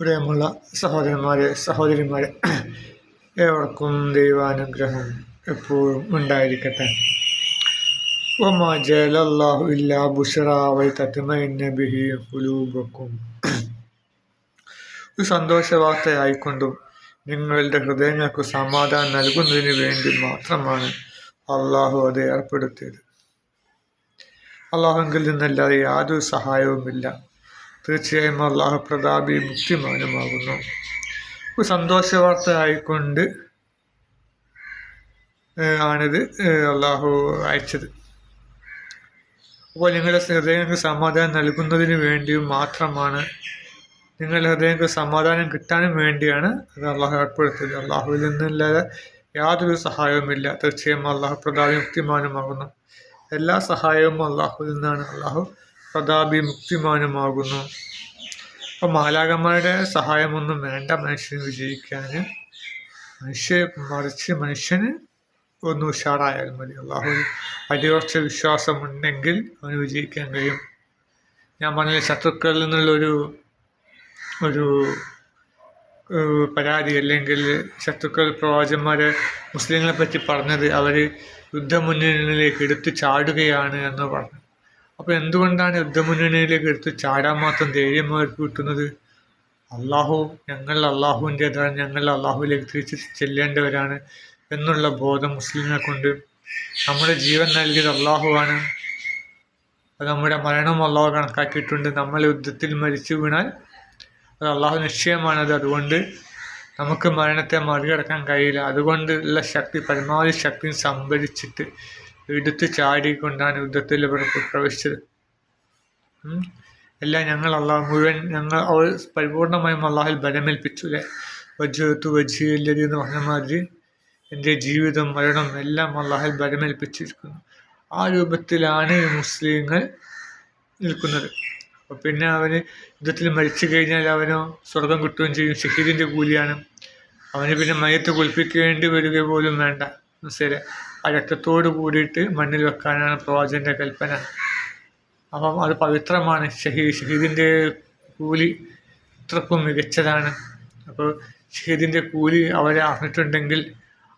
പ്രിയമുള്ള സഹോദരന്മാരെ സഹോദരിമാരെ ഏവർക്കും ദൈവാനുഗ്രഹം എപ്പോഴും ഉണ്ടായിരിക്കട്ടെ. ഒമ ജലല്ലാഹു ഇല്ലാ ബുഷറാവൈ തത്മൈന്ന ബിഹി ഹുലൂബക്കും ഒരു സന്തോഷ വാർത്തയായിക്കൊണ്ടും നിങ്ങളുടെ ഹൃദയങ്ങൾക്ക് സമാധാനം നൽകുന്നതിന് വേണ്ടി മാത്രമാണ് അള്ളാഹു അത് ഏർപ്പെടുത്തിയത്. അള്ളാഹുങ്കിൽ നിന്നല്ലാതെ യാതൊരു സഹായവുമില്ല. തീർച്ചയായും അള്ളാഹു പ്രതാപി മുക്തിമാനുമാകുന്നു. ഒരു സന്തോഷ വാർത്ത ആയിക്കൊണ്ട് ആണിത് അള്ളാഹു അയച്ചത്. അപ്പോൾ നിങ്ങളുടെ ഹൃദയങ്ങൾക്ക് സമാധാനം നൽകുന്നതിന് വേണ്ടിയും മാത്രമാണ് നിങ്ങളുടെ ഹൃദയങ്ങൾക്ക് സമാധാനം കിട്ടാനും വേണ്ടിയാണ് അത് അള്ളാഹു ഏർപ്പെടുത്തിയത്. അള്ളാഹുവിൽ നിന്നല്ലാതെ യാതൊരു സഹായവുമില്ല. തീർച്ചയായും അള്ളാഹു പ്രതാപി മുക്തിമാനുമാകുന്നു. എല്ലാ സഹായവും അള്ളാഹുവിൽ നിന്നാണ്. അള്ളാഹു പ്രതാപി അപ്പൊ മാലാകന്മാരുടെ സഹായമൊന്നും വേണ്ട മനുഷ്യന് വിജയിക്കാൻ മനുഷ്യ മറിച്ച് മനുഷ്യന് ഒന്ന് ഉഷാറായാൽ മതി. അള്ളാഹു അടിയുറച്ച വിശ്വാസമുണ്ടെങ്കിൽ അവന് വിജയിക്കാൻ കഴിയും. ഞാൻ പറഞ്ഞ ശത്രുക്കളിൽ നിന്നുള്ളൊരു ഒരു പരാതി അല്ലെങ്കിൽ ശത്രുക്കൾ പ്രവാചന്മാർ മുസ്ലിങ്ങളെ പറ്റി പറഞ്ഞത് അവർ യുദ്ധമുന്നണിയിലേക്ക് എടുത്തു ചാടുകയാണ് എന്ന് പറഞ്ഞു. അപ്പോൾ എന്തുകൊണ്ടാണ് യുദ്ധമുന്നണിയിലേക്ക് എടുത്ത് ചാടാൻ മാത്രം ധൈര്യം അവർക്ക് കിട്ടുന്നത്? അള്ളാഹു ഞങ്ങൾ അള്ളാഹുവിന്റെതാണ് ഞങ്ങൾ അള്ളാഹുവിലേക്ക് തിരിച്ച് ചെല്ലേണ്ടവരാണ് എന്നുള്ള ബോധം മുസ്ലിങ്ങളെ കൊണ്ട് നമ്മുടെ ജീവൻ നൽകിയത് അള്ളാഹുവാണ് അത് നമ്മുടെ മരണം അള്ളാഹു കണക്കാക്കിയിട്ടുണ്ട്. നമ്മൾ യുദ്ധത്തിൽ മരിച്ചു വീണാൽ അത് അള്ളാഹു നിശ്ചയമാണത് അതുകൊണ്ട് നമുക്ക് മരണത്തെ മറികടക്കാൻ കഴിയില്ല. അതുകൊണ്ടുള്ള ശക്തി പരമാവധി ശക്തി സംഭരിച്ചിട്ട് എടുത്ത് ചാടിക്കൊണ്ടാണ് യുദ്ധത്തിൽ ഇവർ പ്രവേശിച്ചത്. എല്ലാം ഞങ്ങൾ അള്ളാഹ് മുഴുവൻ ഞങ്ങൾ അവൾ പരിപൂർണമായും അള്ളാഹിൽ ബലമേൽപ്പിച്ചു അല്ലേ? വജ്ജത്തു വജ്ജിയല്ലതി എന്ന് പറഞ്ഞ മാതിരി എന്റെ ജീവിതം മരണം എല്ലാം അള്ളാഹിൽ ബലമേൽപ്പിച്ചിരിക്കുന്നു. ആ രൂപത്തിലാണ് മുസ്ലിങ്ങൾ നിൽക്കുന്നത്. പിന്നെ അവന് യുദ്ധത്തിൽ മരിച്ചു കഴിഞ്ഞാൽ അവനോ സ്വർഗം കിട്ടുകയും ചെയ്യും ഷഹീദിന്റെ കൂലിയാണ്. അവന് പിന്നെ മയത്ത് കുളിപ്പിക്കേണ്ടി വരിക പോലും വേണ്ട. ആ രക്തത്തോട് കൂടിയിട്ട് മണ്ണിൽ വെക്കാനാണ് പ്രവാചകന്റെ കൽപ്പന. അപ്പം അത് പവിത്രമാണ്. ഷഹീദ് ഷഹീദിന്റെ കൂലി ഇത്രക്കും മികച്ചതാണ്. അപ്പോൾ ഷഹീദിന്റെ കൂലി അവരെ അറിഞ്ഞിട്ടുണ്ടെങ്കിൽ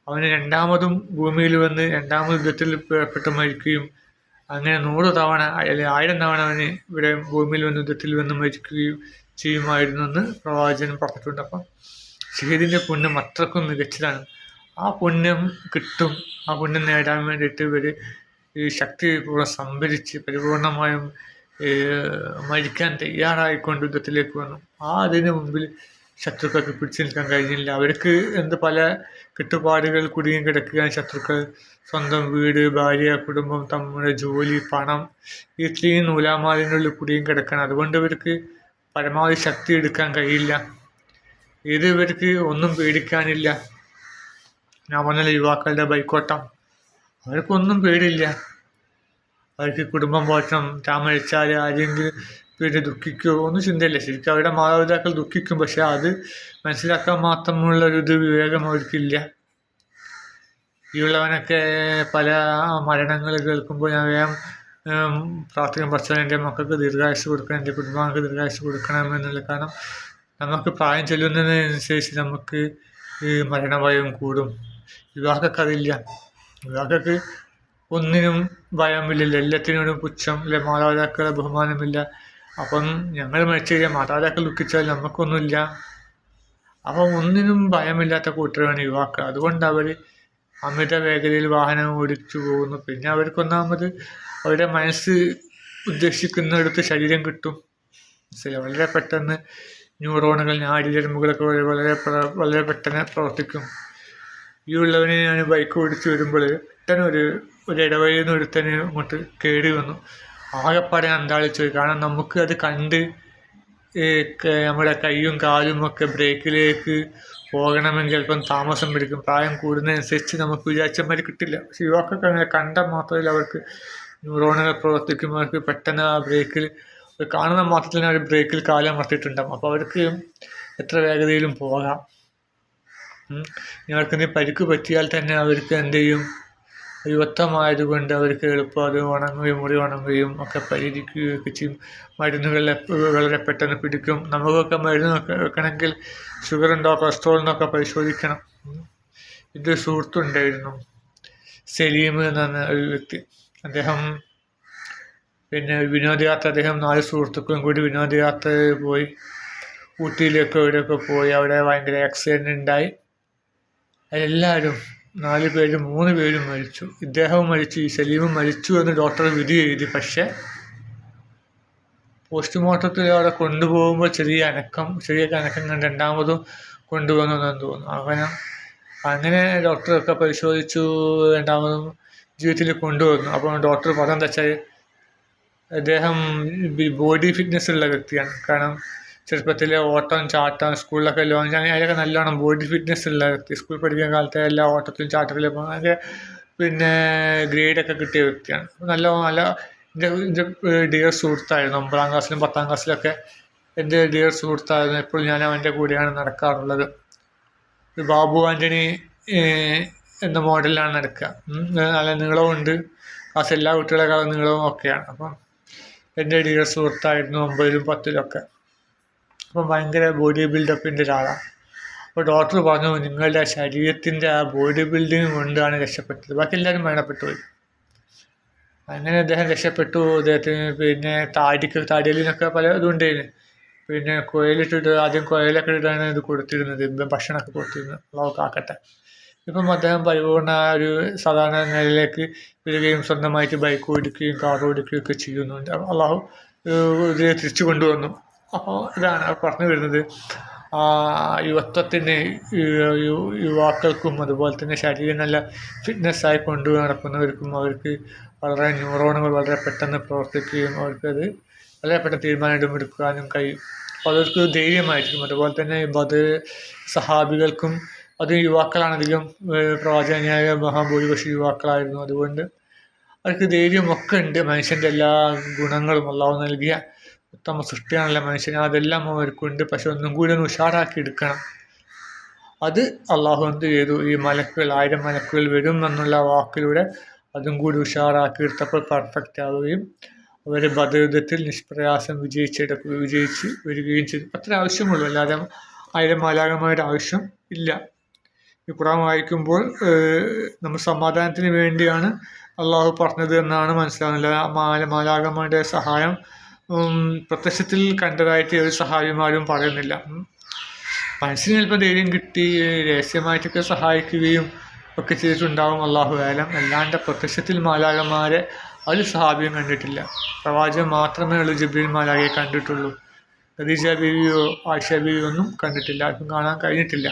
അവന് രണ്ടാമതും ഭൂമിയിൽ വന്ന് രണ്ടാമത് യുദ്ധത്തിൽ പെട്ട് മരിക്കുകയും അങ്ങനെ നൂറ് തവണ അല്ലെങ്കിൽ ആയിരം തവണ അവന് ഇവിടെ ഭൂമിയിൽ വന്ന് യുദ്ധത്തിൽ വന്ന് മരിക്കുകയും ചെയ്യുമായിരുന്നു എന്ന് പ്രവാചകൻ പറഞ്ഞിട്ടുണ്ട്. അപ്പം ഷഹീദിന്റെ പുണ്യം അത്രക്കും മികച്ചതാണ്. ആ പുണ്യം കിട്ടും. ആ പുണ്യം നേടാൻ വേണ്ടിയിട്ട് ഇവർ ഈ ശക്തി സംഭരിച്ച് പരിപൂർണമായും മരിക്കാൻ തയ്യാറായിക്കൊണ്ട് യുദ്ധത്തിലേക്ക് വന്നു. ആ അതിന് മുമ്പിൽ ശത്രുക്കൾക്ക് പിടിച്ചു നിൽക്കാൻ കഴിഞ്ഞില്ല. അവർക്ക് എന്ത് പല കെട്ടുപാടുകൾ കുടുങ്ങി കിടക്കുകയാണ് ശത്രുക്കൾ. സ്വന്തം വീട് ഭാര്യ കുടുംബം തമ്മിലെ ജോലി പണം ഇത്രയും നൂലാമാലിനുള്ളിൽ കുടുങ്ങി കിടക്കണം അതുകൊണ്ട് ഇവർക്ക് പരമാവധി ശക്തി എടുക്കാൻ കഴിയില്ല. ഇത് ഇവർക്ക് ഒന്നും പേടിക്കാനില്ല. ഞാൻ പറഞ്ഞ യുവാക്കളുടെ ബൈക്കോട്ടം. അവർക്കൊന്നും പേടിയില്ല. അവർക്ക് കുടുംബം പോറ്റണം താൻ മരിച്ചാൽ ആരെങ്കിലും പിന്നെ ദുഃഖിക്കുമോ ഒന്നും ചിന്തയില്ല. ശരിക്കും അവരുടെ മാതാപിതാക്കൾ ദുഃഖിക്കും പക്ഷെ അത് മനസ്സിലാക്കാൻ മാത്രമുള്ള ഒരു ഇത് വിവേകം അവർക്കില്ല. ഈ ഉള്ളവനൊക്കെ പല മരണങ്ങൾ കേൾക്കുമ്പോൾ ഞാൻ വേഗം പ്രാർത്ഥിക്കാൻ പഠിച്ചാൽ എന്റെ മക്കൾക്ക് ദീർഘായുസ് കൊടുക്കണം എന്റെ കുടുംബങ്ങൾക്ക് ദീർഘായുസ് കൊടുക്കണം എന്നുള്ള കാരണം നമുക്ക് പ്രായം ചെല്ലുന്നതിനനുസരിച്ച് നമുക്ക് ഈ മരണഭയം കൂടും. വിവാഹമൊക്കെ അതില്ല വിവാഹമൊക്കെ ഒന്നിനും ഭയമില്ലല്ലോ എല്ലാത്തിനോടും പുച്ഛം അല്ലെ മാതാപിതാക്കളെ ബഹുമാനമില്ല. അപ്പം ഞങ്ങൾ മരിച്ചു കഴിഞ്ഞാൽ മാതാപിതാക്കൾ ദുഃഖിച്ചാൽ നമുക്കൊന്നുമില്ല. അപ്പം ഒന്നിനും ഭയമില്ലാത്ത കൂട്ടരാണ് യുവാക്കൾ. അതുകൊണ്ട് അവർ അമിത വേഗതയിൽ വാഹനം ഓടിച്ചു പോകുന്നു. പിന്നെ അവർക്കൊന്നാമത് അവരുടെ മനസ്സ് ഉദ്ദേശിക്കുന്നിടത്ത് ശരീരം കിട്ടും. വളരെ പെട്ടെന്ന് ന്യൂറോണുകൾ നാഡിഞരമ്പുകളൊക്കെ വളരെ വളരെ പെട്ടെന്ന് പ്രവർത്തിക്കും. ഈ ഉള്ളവനെ ഞാൻ ബൈക്ക് ഓടിച്ച് വരുമ്പോൾ ഒരു ഒരു ഇടവഴിയിൽ നിന്ന് ഒരുത്തന് ഇങ്ങോട്ട് കയറി വന്നു. ആകെപ്പാടെ അന്താളിച്ചു കാരണം നമുക്ക് അത് കണ്ട് നമ്മുടെ കൈയും കാലും ഒക്കെ ബ്രേക്കിലേക്ക് പോകണമെങ്കിൽ അല്പം താമസം പിടിക്കും പ്രായം കൂടുന്നതനുസരിച്ച് നമുക്ക് വിചാരിച്ചമാതിരി കിട്ടില്ല. പക്ഷെ യുവാക്കൾക്ക് അങ്ങനെ കണ്ടാൽ മാത്രമല്ല അവർക്ക് ന്യൂറോണുകൾ പ്രവർത്തിക്കുമ്പോൾ അവർക്ക് പെട്ടെന്ന് ആ ബ്രേക്കിൽ കാണുന്ന മാത്രത്തിൽ അവർ ബ്രേക്കിൽ കാലം അമർത്തിയിട്ടുണ്ടാകും അപ്പോൾ അവർക്ക് എത്ര വേഗതയിലും പോകാം. അവർക്ക് എന്തെങ്കിലും പരിക്ക് പറ്റിയാൽ തന്നെ അവർക്ക് എന്ത് ചെയ്യും യുവത്വമായതുകൊണ്ട് അവർക്ക് എളുപ്പം ഉണങ്ങുകയും മുറി ഉണങ്ങുകയും ഒക്കെ പരിഹരിക്കുകയൊക്കെ ചെയ്യും. മരുന്നുകൾ വളരെ പെട്ടെന്ന് പിടിക്കും. നമുക്കൊക്കെ മരുന്ന് വെക്കണമെങ്കിൽ ഷുഗർ ഉണ്ടോ കൊളസ്ട്രോൾ എന്നൊക്കെ പരിശോധിക്കണം. ഇത് സുഹൃത്തുണ്ടായിരുന്നു സലീം എന്നാണ് ഒരു വ്യക്തി. അദ്ദേഹം പിന്നെ വിനോദയാത്ര അദ്ദേഹം നാല് സുഹൃത്തുക്കളും കൂടി വിനോദയാത്ര പോയി. ഊട്ടിയിലേക്കോ എവിടെയൊക്കെ പോയി. അവിടെ ഭയങ്കര ആക്സിഡന്റ് ഉണ്ടായി. എല്ലാവരും നാല് പേരും മൂന്ന് പേരും മരിച്ചു. ഇദ്ദേഹവും മരിച്ചു ഈ സലീമും മരിച്ചു എന്ന് ഡോക്ടർ വിധി എഴുതി. പക്ഷേ പോസ്റ്റ്മോർട്ടത്തിൽ അവിടെ കൊണ്ടുപോകുമ്പോൾ ചെറിയ അനക്കം ചെറിയ അനക്കം കണ്ട് രണ്ടാമതും കൊണ്ടുപോകുന്നതെന്ന് തോന്നുന്നു. അങ്ങനെ അങ്ങനെ ഡോക്ടറൊക്കെ പരിശോധിച്ചു രണ്ടാമതും ജീവിതത്തിൽ കൊണ്ടുവന്നു. അപ്പോൾ ഡോക്ടർ പറഞ്ഞെന്താ വെച്ചാൽ അദ്ദേഹം ബോഡി ഫിറ്റ്നസ് ഉള്ള വ്യക്തിയാണ്. കാരണം ചെറുപ്പത്തിലെ ഓട്ടം ചാട്ടം സ്കൂളിലൊക്കെ ലോഞ്ച് അങ്ങനെ അതിലൊക്കെ നല്ലോണം ബോഡി ഫിറ്റ്നസ് ഉള്ള വ്യക്തി. സ്കൂൾ പഠിക്കുന്ന കാലത്ത് എല്ലാ ഓട്ടത്തിലും ചാട്ടത്തിലും അങ്ങനെ പിന്നെ ഗ്രേഡൊക്കെ കിട്ടിയ വ്യക്തിയാണ്. നല്ല നല്ല എന്റെ എന്റെ ഡിയർ സുഹൃത്തായിരുന്നു. ഒമ്പതാം ക്ലാസ്സിലും പത്താം ക്ലാസ്സിലൊക്കെ എന്റെ ഡിയർ സുഹൃത്തായിരുന്നു. എപ്പോഴും ഞാൻ അവന്റെ കൂടെയാണ് നടക്കാറുള്ളത്. ബാബു ആന്റണി എന്ന മോഡലിലാണ് നടക്കുക. നല്ല നീളമുണ്ട് ക്ലാസ് എല്ലാ കുട്ടികളെക്കാളും നീളവും ഒക്കെയാണ്. അപ്പം എന്റെ ഡിയർ സുഹൃത്തായിരുന്നു ഒമ്പതിലും പത്തിലൊക്കെ അപ്പം ഭയങ്കര ബോഡി ബിൽഡപ്പിന്റെ ഒരാളാണ് അപ്പോൾ ഡോക്ടർ പറഞ്ഞു നിങ്ങളുടെ ശരീരത്തിന്റെ ആ ബോഡി ബിൽഡിങ് കൊണ്ടാണ് രക്ഷപ്പെട്ടത്. ബാക്കി എല്ലാവരും മരണപ്പെട്ടു പോയി അങ്ങനെ അദ്ദേഹം രക്ഷപ്പെട്ടു. അദ്ദേഹത്തിന് പിന്നെ താടിക്ക് താടിയലിനൊക്കെ പല ഇതുണ്ടായിരുന്നു. പിന്നെ കുഴലിട്ടിട്ട് ആദ്യം കുഴലൊക്കെ ഇട്ടാണ് ഇത് കൊടുത്തിരുന്നത്. ഇപ്പം ഭക്ഷണമൊക്കെ കൊടുത്തിരുന്നത് അള്ളാഹു കാക്കട്ടെ. ഇപ്പം അദ്ദേഹം പരിപൂർണ ഒരു സാധാരണ നിലയിലേക്ക് വരികയും സ്വന്തമായിട്ട് ബൈക്ക് ഓടിക്കുകയും കാർ ഓടിക്കുകയും ഒക്കെ ചെയ്യുന്നുണ്ട്. അള്ളാഹു ഇതിനെ തിരിച്ചു കൊണ്ടുവന്നു. അപ്പോൾ ഇതാണ് പറഞ്ഞു വരുന്നത്. യുവത്വത്തിന് യുവാക്കൾക്കും അതുപോലെ തന്നെ ശരീരം നല്ല ഫിറ്റ്നസ്സായി കൊണ്ടു നടക്കുന്നവർക്കും അവർക്ക് വളരെ ന്യൂറോണുകൾ വളരെ പെട്ടെന്ന് പ്രവർത്തിക്കുകയും അവർക്കത് വളരെ പെട്ടെന്ന് തീരുമാനം എടുക്കാനും കഴിയും. അപ്പോൾ അവർക്ക് ധൈര്യമായിരിക്കും. അതുപോലെ തന്നെ ബദർ സഹാബികൾക്കും അത് യുവാക്കളാണ് അധികം പ്രവാചകനായ മഹാഭൂരിപക്ഷ യുവാക്കളായിരുന്നു. അതുകൊണ്ട് അവർക്ക് ധൈര്യമൊക്കെ ഉണ്ട്. മനുഷ്യന്റെ എല്ലാ ഗുണങ്ങളും അള്ളാഹു നൽകിയ ഉത്തമ സൃഷ്ടിയാണല്ലോ മനുഷ്യന് അതെല്ലാം അവർക്കുണ്ട്. പക്ഷെ ഒന്നും കൂടി ഒന്ന് ഉഷാറാക്കി എടുക്കണം. അത് അള്ളാഹു എന്ത് ചെയ്തു? ഈ മലക്കുകൾ ആയിരം മലക്കുകൾ വരും എന്നുള്ള വാക്കിലൂടെ അതും കൂടി ഉഷാറാക്കി എടുത്തപ്പോൾ പെർഫെക്റ്റ് ആവുകയും അവർ ബദയുദ്ധത്തിൽ നിഷ്പ്രയാസം വിജയിച്ചെടുക്കുക വിജയിച്ച് വരികയും ചെയ്തു. അത്ര ആവശ്യമുള്ളൂ. അല്ലാതെ ആയിരം മാലാകമായൊരു ആവശ്യം ഇല്ല. ഈ ഖുറാൻ വായിക്കുമ്പോൾ നമ്മൾ സമാധാനത്തിന് വേണ്ടിയാണ് അള്ളാഹു പറഞ്ഞത് എന്നാണ് മനസ്സിലാകുന്നത്. മാല മാലാകമാരുടെ സഹായം പ്രത്യക്ഷത്തിൽ കണ്ടതായിട്ട് ഒരു സഹായിമാരും പറയുന്നില്ല. മനസ്സിന് ചിലപ്പോൾ ധൈര്യം കിട്ടി രഹസ്യമായിട്ടൊക്കെ സഹായിക്കുകയും ഒക്കെ ചെയ്തിട്ടുണ്ടാവും അള്ളാഹു വേലം അല്ലാണ്ട് പ്രത്യക്ഷത്തിൽ മാലാകന്മാരെ ഒരു സഹാബിയും കണ്ടിട്ടില്ല. പ്രവാചകൻ മാത്രമേ ഉള്ളൂ ജിബ്രീൽ മാലാകയെ കണ്ടിട്ടുള്ളൂ. ഖദീജ ബീവിയോ ആയിഷ ബീവിയോ ഒന്നും കണ്ടിട്ടില്ല ആർക്കും കാണാൻ കഴിഞ്ഞിട്ടില്ല.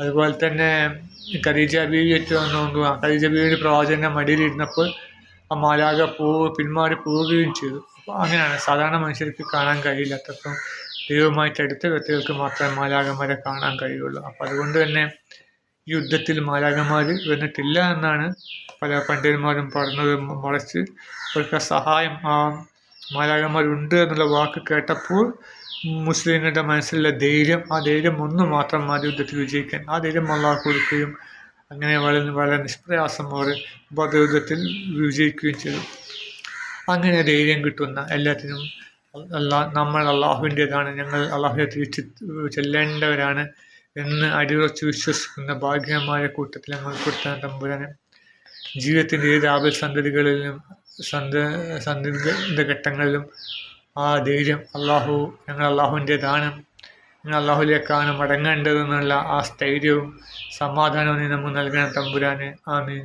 അതുപോലെ തന്നെ ഖദീജ ബീവി ഏറ്റവും ഖദീജ ബീവിയുടെ പ്രവാചകന്റെ മടിയിലിരുന്നപ്പോൾ ആ മാലാക പോ പിന്മാറി പോവുകയും ചെയ്തു. അങ്ങനെയാണ്. സാധാരണ മനുഷ്യർക്ക് കാണാൻ കഴിയില്ലാത്തപ്പം ദൈവമായിട്ട് അടുത്ത വ്യക്തികൾക്ക് മാത്രമേ മാലാകന്മാരെ കാണാൻ കഴിയുള്ളൂ. അപ്പം അതുകൊണ്ട് തന്നെ യുദ്ധത്തിൽ മാലാകന്മാർ വന്നിട്ടില്ല എന്നാണ് പല പണ്ഡിതന്മാരും പറഞ്ഞത്. മറിച്ച് അവർക്ക് സഹായം ആ മാലാകന്മാരുണ്ട് എന്നുള്ള വാക്ക് കേട്ടപ്പോൾ മുസ്ലിങ്ങളുടെ മനസ്സിലുള്ള ധൈര്യം ആ ധൈര്യം ഒന്ന് മാത്രം മതി യുദ്ധത്തിൽ വിജയിക്കാൻ ആ ധൈര്യം അള്ളാഹ് കൊടുക്കുകയും അങ്ങനെ വളരെ വളരെ നിഷ്പ്രയാസം അവർ ബദയുദ്ധത്തിൽ വിജയിക്കുകയും ചെയ്തു. അങ്ങനെ ധൈര്യം കിട്ടുന്ന എല്ലാത്തിനും അല്ലാ നമ്മൾ അള്ളാഹുവിന്റെതാണ്. ഞങ്ങൾ അള്ളാഹുവിനെ തിരിച്ച് ചെല്ലേണ്ടവരാണ് എന്ന് അടിയുറച്ച് വിശ്വസിക്കുന്ന ഭാഗ്യമായ കൂട്ടത്തിൽ നമ്മൾ കൊടുത്താൻ തമ്പുരാനെ ജീവിതത്തിന്റെ ഏത് ആപൽസന്ധതികളിലും സന്ധ സന്ദിഗ്ധ ഘട്ടങ്ങളിലും ആ ധൈര്യം അള്ളാഹു ഞങ്ങൾ അള്ളാഹുവിന്റേതാണ്. ഞങ്ങൾ അള്ളാഹുലേക്കാണ് മടങ്ങേണ്ടതെന്നുള്ള ആ സ്ഥൈര്യവും സമാധാനവും നമുക്ക് നൽകണം തമ്പുരാന്. ആമീൻ.